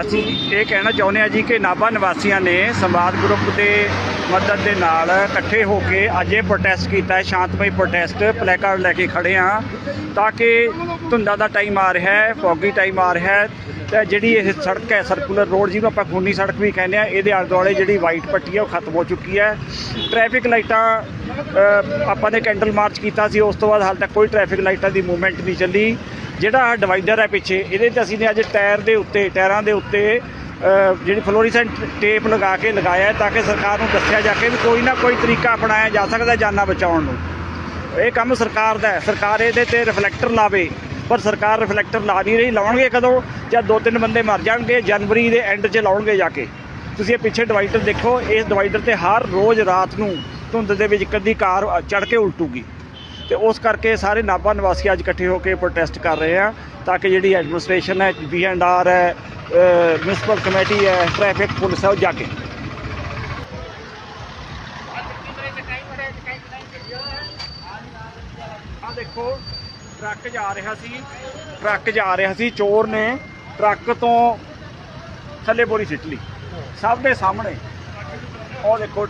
ਅਸੀਂ ਇਹ ਕਹਿਣਾ ਚਾਹੁੰਦੇ ਹਾਂ ਜੀ ਕਿ ਨਾਭਾ ਨਿਵਾਸੀਆਂ ਨੇ ਸੰਵਾਦ ਗਰੁੱਪ ਦੇ ਮਦਦ ਦੇ ਨਾਲ ਇਕੱਠੇ ਹੋ ਕੇ ਅੱਜ ਇਹ ਪ੍ਰੋਟੈਸਟ ਕੀਤਾ ਹੈ, ਸ਼ਾਂਤਮਈ ਪ੍ਰੋਟੈਸਟ ਪਲੈਕਾਰਡ ਲੈ ਕੇ ਖੜੇ ਹਾਂ ਤਾਂ ਕਿ ਧੁੰਦਾਂ ਦਾ ਟਾਈਮ ਆ ਰਿਹਾ ਹੈ ਫੌਗੀ ਟਾਈਮ ਆ ਰਿਹਾ ਹੈ ਤੇ ਜਿਹੜੀ ਇਹ ਸੜਕ ਹੈ ਸਰਕੂਲਰ ਰੋਡ ਜਿਹਨੂੰ ਆਪਾਂ ਖੂਨੀ ਸੜਕ ਵੀ ਕਹਿੰਦੇ ਆ ਇਹਦੇ ਆਲੇ ਦੁਆਲੇ ਜਿਹੜੀ ਵਾਈਟ ਪੱਟੀ ਹੈ ਉਹ ਖਤਮ ਹੋ ਚੁੱਕੀ ਹੈ। ਟ੍ਰੈਫਿਕ ਲਾਈਟਾਂ ਆਪਾਂ ਨੇ ਕੈਂਡਲ ਮਾਰਚ ਕੀਤਾ ਸੀ, ਉਸ ਤੋਂ ਬਾਅਦ ਹਾਲ ਤੱਕ ਕੋਈ ਟ੍ਰੈਫਿਕ ਲਾਈਟਾਂ ਦੀ ਮੂਵਮੈਂਟ ਨਹੀਂ ਚੱਲੀ। ਜਿਹੜਾ ਡਿਵਾਈਡਰ ਹੈ ਪਿੱਛੇ, ਇਹਦੇ ਤੇ ਅਸੀਂ ਨੇ ਅੱਜ ਟਾਇਰ ਦੇ ਉੱਤੇ, ਟਾਇਰਾਂ ਦੇ ਉੱਤੇ ਜਿਹੜੀ ਫਲੋਰੀਸੈਂਟ ਟੇਪ ਲਗਾ ਕੇ ਲਗਾਇਆ ਤਾਂ ਕਿ ਸਰਕਾਰ ਨੂੰ ਦੱਸਿਆ ਜਾ ਕੇ ਵੀ ਕੋਈ ਨਾ ਕੋਈ ਤਰੀਕਾ ਅਪਣਾਇਆ ਜਾ ਸਕਦਾ ਜਾਨਾਂ ਬਚਾਉਣ ਨੂੰ। ਇਹ ਕੰਮ ਸਰਕਾਰ ਦਾ ਹੈ। ਸਰਕਾਰ ਇਹਦੇ ਤੇ ਰਿਫਲੈਕਟਰ ਲਾਵੇ, ਪਰ ਸਰਕਾਰ ਰਿਫਲੈਕਟਰ ਲਾ ਨਹੀਂ ਰਹੀ। ਲਾਉਣਗੇ ਕਦੋਂ? ਜਦ ਦੋ ਤਿੰਨ ਬੰਦੇ ਮਰ ਜਾਣਗੇ, ਜਨਵਰੀ ਦੇ ਐਂਡ 'ਚ ਲਾਉਣਗੇ ਜਾ ਕੇ। ਤੁਸੀਂ ਇਹ ਪਿੱਛੇ ਡਿਵਾਈਡਰ ਦੇਖੋ, ਇਸ ਡਿਵਾਈਡਰ ਤੇ ਹਰ ਰੋਜ਼ ਰਾਤ ਨੂੰ ਧੁੰਦ ਦੇ ਵਿੱਚ ਕਦੀ ਕਾਰ ਚੜ ਕੇ ਉਲਟੂਗੀ। ਤੇ ਉਸ ਕਰਕੇ ਸਾਰੇ ਨਾਭਾ ਨਿਵਾਸੀ ਅੱਜ ਇਕੱਠੇ ਹੋ ਕੇ ਪ੍ਰੋਟੈਸਟ ਕਰ ਰਹੇ ਆ ਤਾਂ ਕਿ ਜਿਹੜੀ ਐਡਮਿਨਿਸਟ੍ਰੇਸ਼ਨ ਹੈ ਬੀ ਐਂਡ ਆਰ ਹੈ ਮਿਊਨਿਸਪਲ ਕਮੇਟੀ ਹੈ ਟ੍ਰੈਫਿਕ ਪੁਲਿਸ ਹੈ, ਉਹ ਜਾ ਕੇ। ਆ ਦੇਖੋ, ਟਰੱਕ ਜਾ ਰਿਹਾ ਸੀ, ਟਰੱਕ ਜਾ ਰਿਹਾ ਸੀ, ਚੋਰ ਨੇ ਟਰੱਕ ਤੋਂ ਥੱਲੇ ਬੋਰੀ ਸਿੱਟ ਲਈ। ਸਭ ਦੇ ਸਾਹਮਣੇ। ਉਹ ਦੇਖੋ,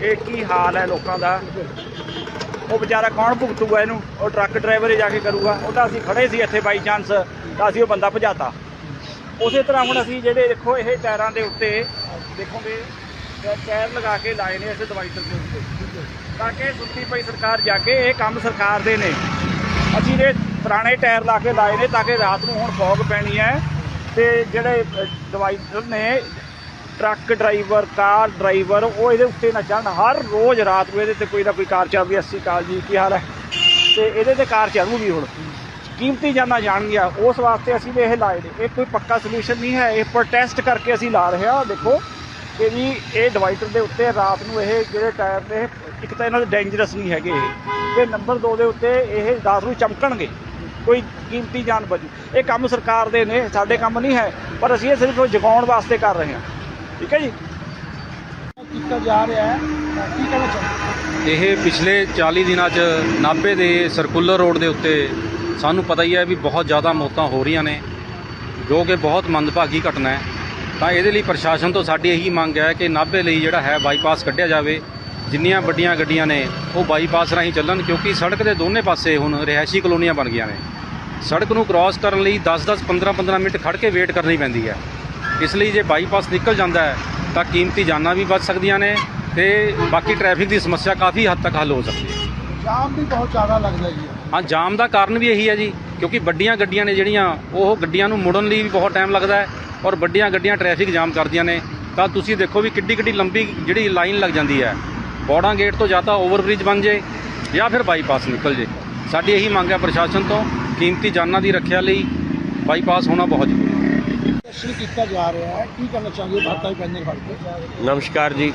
ਇਹ ਕੀ ਹਾਲ ਹੈ ਲੋਕਾਂ ਦਾ। ਉਹ ਵਿਚਾਰਾ ਕੌਣ ਭੁਗਤੂਗਾ ਇਹਨੂੰ? ਉਹ ਟਰੱਕ ਡਰਾਈਵਰ ਹੀ ਜਾ ਕੇ ਕਰੂਗਾ। ਉਹ ਤਾਂ ਅਸੀਂ ਖੜੇ ਸੀ ਇੱਥੇ ਬਾਈ ਚਾਂਸ ਤਾਂ ਅਸੀਂ ਉਹ ਬੰਦਾ ਭਜਾਤਾ। ਉਸੇ ਤਰ੍ਹਾਂ ਹੁਣ ਅਸੀਂ ਜਿਹੜੇ ਦੇਖੋ ਇਹ ਟਾਇਰਾਂ ਦੇ ਉੱਤੇ ਦੇਖੋਗੇ ਟੈ- ਟਾਇਰ ਲਗਾ ਕੇ ਲਾਏ ਨੇ ਇਸ ਡਿਵਾਈਡਰ ਦੇ ਉੱਤੇ। ਤਾਂ ਕਿ ਸੁੱਤੀ ਪਈ ਸਰਕਾਰ ਜਾ ਕੇ ਇਹ ਕੰਮ ਸਰਕਾਰ ਦੇ ਨੇ। ਅਸੀਂ ਇਹ ਪੁਰਾਣੇ ਟਾਇਰ ਲਾ ਕੇ ਲਾਏ ਨੇ ਤਾਂ ਕਿ ਰਾਤ ਨੂੰ ਹੁਣ ਫੌਗ ਪੈਣੀ ਹੈ ਤੇ ਜਿਹੜੇ ਡਿਵਾਈਡਰ ਨੇ ਟਰੱਕ ਡਰਾਈਵਰ, ਕਾਰ ਡਰਾਈਵਰ, ਉਹ ਇਹਦੇ ਉੱਤੇ ਨਾ ਚੜ੍ਹਨ। ਹਰ ਰੋਜ਼ ਰਾਤ ਨੂੰ ਇਹਦੇ ਤੇ ਕੋਈ ਨਾ ਕੋਈ ਕਾਰ ਚੱਲਦੀ ਹੈ ਅੱਸੀ ਕਾਲ ਜੀ, ਕੀ ਹਾਲ ਹੈ? ਤੇ ਇਹਦੇ ਤੇ ਕਾਰ ਚੱਲੂਗੀ ਹੁਣ। ਕੀਮਤੀ ਜਾਨਾਂ ਜਾਣਗੀਆਂ। ਉਸ ਵਾਸਤੇ ਅਸੀਂ ਵੀ ਇਹ ਲਾਏ ਨੇ। ਇਹ ਕੋਈ ਪੱਕਾ ਸੋਲੂਸ਼ਨ ਨਹੀਂ ਹੈ। ਇਹ ਪ੍ਰੋਟੈਸਟ ਕਰਕੇ ਅਸੀਂ ਲਾ ਰਹੇ ਹਾਂ। ਦੇਖੋ ਕਿ ਵੀ ਇਹ ਡਿਵਾਈਡਰ ਦੇ ਉੱਤੇ ਰਾਤ ਨੂੰ ਇਹ ਜਿਹੜੇ ਟਾਇਰ ਨੇ ਇੱਕ ਤਾਂ ਇਹਨਾਂ ਦੇ ਡੇਂਜਰਸ ਨਹੀਂ ਹੈਗੇ ਇਹ। ਤੇ ਨੰਬਰ 2 ਦੇ ਉੱਤੇ ਇਹ ਰਾਤ ਨੂੰ ਚਮਕਣਗੇ। ਕੋਈ ਕੀਮਤੀ ਜਾਨ ਬਚੂ। ਇਹ ਕੰਮ ਸਰਕਾਰ ਦੇ ਨੇ। ਸਾਡੇ ਕੰਮ ਨਹੀਂ ਹੈ। ਪਰ ਅਸੀਂ ਇਹ ਸਿਰਫ ਜਗਾਉਣ ਵਾਸਤੇ ਕਰ ਰਹੇ ਹਾਂ। ਠੀਕ ਹੈ ਜੀ? ਕੀਤਾ ਜਾ ਰਿਹਾ ਹੈ ਕੀ ਕਹਿਣਾ ਚਾਹੁੰਦੇ ਇਹ ਪਿਛਲੇ 40 ਦਿਨਾਂ 'ਚ ਨਾਭੇ ਦੇ ਸਰਕੂਲਰ ਰੋਡ ਦੇ ਉੱਤੇ ਸਾਨੂੰ ਪਤਾ ਹੀ ਹੈ ਵੀ ਬਹੁਤ ਜ਼ਿਆਦਾ ਮੌਤਾਂ ਹੋ ਰਹੀਆਂ ਨੇ, ਜੋ ਕਿ ਬਹੁਤ ਮੰਦਭਾਗੀ ਘਟਨਾ ਹੈ। ਤਾਂ ਇਹਦੇ ਲਈ ਪ੍ਰਸ਼ਾਸਨ ਤੋਂ ਸਾਡੀ ਇਹੀ ਮੰਗ ਹੈ ਕਿ ਨਾਭੇ ਲਈ ਜਿਹੜਾ ਹੈ ਬਾਈਪਾਸ ਕੱਢਿਆ ਜਾਵੇ। ਜਿੰਨੀਆਂ ਵੱਡੀਆਂ ਗੱਡੀਆਂ ਨੇ, ਉਹ ਬਾਈਪਾਸ ਰਾਹੀਂ ਚੱਲਣ, ਕਿਉਂਕਿ ਸੜਕ ਦੇ ਦੋਨੇ ਪਾਸੇ ਹੁਣ ਰਿਹਾਇਸ਼ੀ ਕਲੋਨੀਆਂ ਬਣ ਗਈਆਂ ਨੇ। ਸੜਕ ਨੂੰ ਕ੍ਰਾਸ ਕਰਨ ਲਈ 10-10 15-15 ਮਿੰਟ ਖੜ ਕੇ ਵੇਟ ਕਰਨੀ ਪੈਂਦੀ ਹੈ। ਇਸ ਲਈ ਜੇ ਬਾਈਪਾਸ ਨਿਕਲ ਜਾਂਦਾ ਹੈ ਤਾਂ ਕੀਮਤੀ ਜਾਨਾਂ ਵੀ ਬਚ ਸਕਦੀਆਂ ਨੇ ਤੇ ਬਾਕੀ ਟ੍ਰੈਫਿਕ ਦੀ ਸਮੱਸਿਆ ਕਾਫੀ ਹੱਦ ਤੱਕ ਹੱਲ ਹੋ ਸਕਦੀ ਹੈ। ਜਾਮ ਵੀ ਬਹੁਤ ਜ਼ਿਆਦਾ ਲੱਗਦਾ ਜੀ। ਹਾਂ ਜਾਮ ਦਾ ਕਾਰਨ ਵੀ ਇਹੀ ਹੈ ਜੀ ਕਿਉਂਕਿ ਵੱਡੀਆਂ ਗੱਡੀਆਂ ਨੇ ਜਿਹੜੀਆਂ ਉਹ ਗੱਡੀਆਂ ਨੂੰ ਮੁੜਨ ਲਈ ਵੀ ਬਹੁਤ ਟਾਈਮ ਲੱਗਦਾ ਹੈ ਔਰ ਵੱਡੀਆਂ ਗੱਡੀਆਂ ਟ੍ਰੈਫਿਕ ਜਾਮ ਕਰਦੀਆਂ ਨੇ। ਤਾਂ ਤੁਸੀਂ ਦੇਖੋ ਵੀ ਕਿੱਡੀ ਕਿੱਡੀ ਲੰਬੀ ਜਿਹੜੀ ਲਾਈਨ ਲੱਗ ਜਾਂਦੀ ਹੈ। ਬੋੜਾ ਗੇਟ ਤੋਂ ਜਾਂ ਤਾਂ ਓਵਰਬ੍ਰਿਜ ਬਣ ਜੇ ਜਾਂ ਫਿਰ ਬਾਈਪਾਸ ਨਿਕਲ ਜੇ। ਸਾਡੀ ਇਹੀ ਮੰਗ ਹੈ ਪ੍ਰਸ਼ਾਸਨ ਤੋਂ ਕੀਮਤੀ ਜਾਨਾਂ ਦੀ ਰੱਖਿਆ ਲਈ ਬਾਈਪਾਸ ਹੋਣਾ ਬਹੁਤ ਜ਼ਰੂਰੀ ਹੈ। ਪ੍ਰਦਰਸ਼ਨ ਕੀਤਾ ਜਾ ਰਿਹਾ ਹੈ। ਕੀ ਕਹਿਣਾ ਚਾਹੁੰਦੇ ਹੋ ਭਾਰਤਾਂ ਪੈਨਲ ਫੜ ਕੇ ਨਮਸਕਾਰ ਜੀ।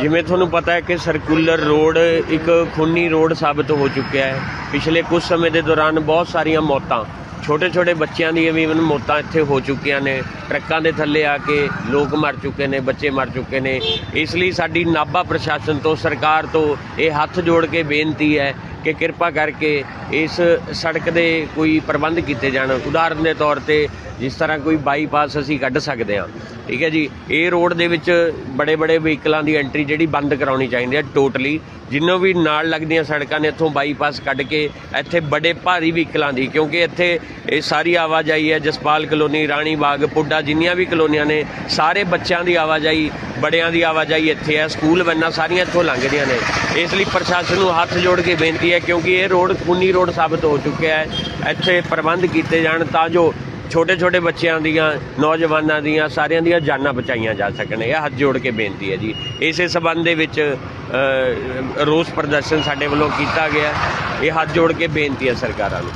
ਜਿਵੇਂ ਤੁਹਾਨੂੰ ਪਤਾ ਹੈ ਕਿ ਸਰਕੂਲਰ ਰੋਡ ਇੱਕ ਖੂਨੀ ਰੋਡ ਸਾਬਤ ਹੋ ਚੁੱਕਿਆ ਹੈ। ਪਿਛਲੇ ਕੁਝ ਸਮੇਂ ਦੇ ਦੌਰਾਨ ਬਹੁਤ ਸਾਰੀਆਂ ਮੌਤਾਂ ਛੋਟੇ ਛੋਟੇ ਬੱਚਿਆਂ ਦੀਆਂ ਵੀ ਇਵਨ ਮੌਤਾਂ ਇੱਥੇ ਹੋ ਚੁੱਕੀਆਂ ਨੇ। ਟਰੱਕਾਂ ਦੇ ਥੱਲੇ ਆ ਕੇ ਲੋਕ ਮਰ ਚੁੱਕੇ ਨੇ, ਬੱਚੇ ਮਰ ਚੁੱਕੇ ਨੇ। ਇਸ ਲਈ ਸਾਡੀ ਨਾਭਾ ਪ੍ਰਸ਼ਾਸਨ ਤੋਂ, ਸਰਕਾਰ ਤੋਂ ਇਹ ਹੱਥ ਜੋੜ ਕੇ ਬੇਨਤੀ ਹੈ ਕਿ ਕਿਰਪਾ ਕਰਕੇ ਇਸ ਸੜਕ ਦੇ ਕੋਈ ਪ੍ਰਬੰਧ ਕੀਤੇ ਜਾਣ। ਉਦਾਹਰਨ ਦੇ ਤੌਰ ਤੇ ਜਿਸ ਤਰ੍ਹਾਂ ਕੋਈ ਬਾਈਪਾਸ ਅਸੀਂ ਕੱਢ ਸਕਦੇ ਹਾਂ, ਠੀਕ ਹੈ ਜੀ? ਇਹ ਰੋਡ ਦੇ ਵਿੱਚ ਬੜੇ ਬੜੇ ਵਹੀਕਲਾਂ ਦੀ ਐਂਟਰੀ ਜਿਹੜੀ ਬੰਦ ਕਰਾਉਣੀ ਚਾਹੀਦੀ ਹੈ ਟੋਟਲੀ। ਜਿੰਨੋਂ ਵੀ ਨਾਲ ਲੱਗਦੀਆਂ ਸੜਕਾਂ ਨੇ, ਇੱਥੋਂ ਬਾਈਪਾਸ ਕੱਢ ਕੇ ਇੱਥੇ ਬੜੇ ਭਾਰੀ ਵਹੀਕਲਾਂ ਦੀ, ਕਿਉਂਕਿ ਇੱਥੇ ਇਹ ਸਾਰੀ ਆਵਾਜਾਈ ਹੈ। ਜਸਪਾਲ ਕਲੋਨੀ, ਰਾਣੀ ਬਾਗ, ਪੁੱਡਾ, ਜਿੰਨੀਆਂ ਵੀ ਕਲੋਨੀਆਂ ਨੇ, ਸਾਰੇ ਬੱਚਿਆਂ ਦੀ ਆਵਾਜਾਈ ਬੜਿਆਂ ਦੀ ਆਵਾਜਾਈ ਇੱਥੇ ਹੈ, ਸਕੂਲ ਵੈਨਾਂ ਸਾਰੀਆਂ ਇੱਥੋਂ ਲੰਘਦੀਆਂ ਨੇ। ਇਸ ਲਈ ਪ੍ਰਸ਼ਾਸਨ ਨੂੰ ਹੱਥ ਜੋੜ ਕੇ ਬੇਨਤੀ ਹੈ, ਕਿਉਂਕਿ ਇਹ ਰੋਡ, ਖੂਨੀ ਰੋਡ ਸਾਬਤ ਹੋ ਚੁੱਕਿਆ ਹੈ। ਇੱਥੇ ਪ੍ਰਬੰਧ ਕੀਤੇ ਜਾਣ ਤਾਂ ਜੋ ਛੋਟੇ ਛੋਟੇ ਬੱਚਿਆਂ ਦੀਆਂ, ਨੌਜਵਾਨਾਂ ਦੀਆਂ, ਸਾਰਿਆਂ ਦੀਆਂ ਜਾਨਾਂ ਬਚਾਈਆਂ ਜਾ ਸਕਣ। ਇਹ ਹੱਥ ਜੋੜ ਕੇ ਬੇਨਤੀ ਹੈ ਜੀ। ਇਸੇ ਸਬੰਧ ਦੇ ਵਿੱਚ ਰੋਸ ਪ੍ਰਦਰਸ਼ਨ ਸਾਡੇ ਵੱਲੋਂ ਕੀਤਾ ਗਿਆ। ਇਹ ਹੱਥ ਜੋੜ ਕੇ ਬੇਨਤੀ ਹੈ ਸਰਕਾਰਾਂ ਨੂੰ।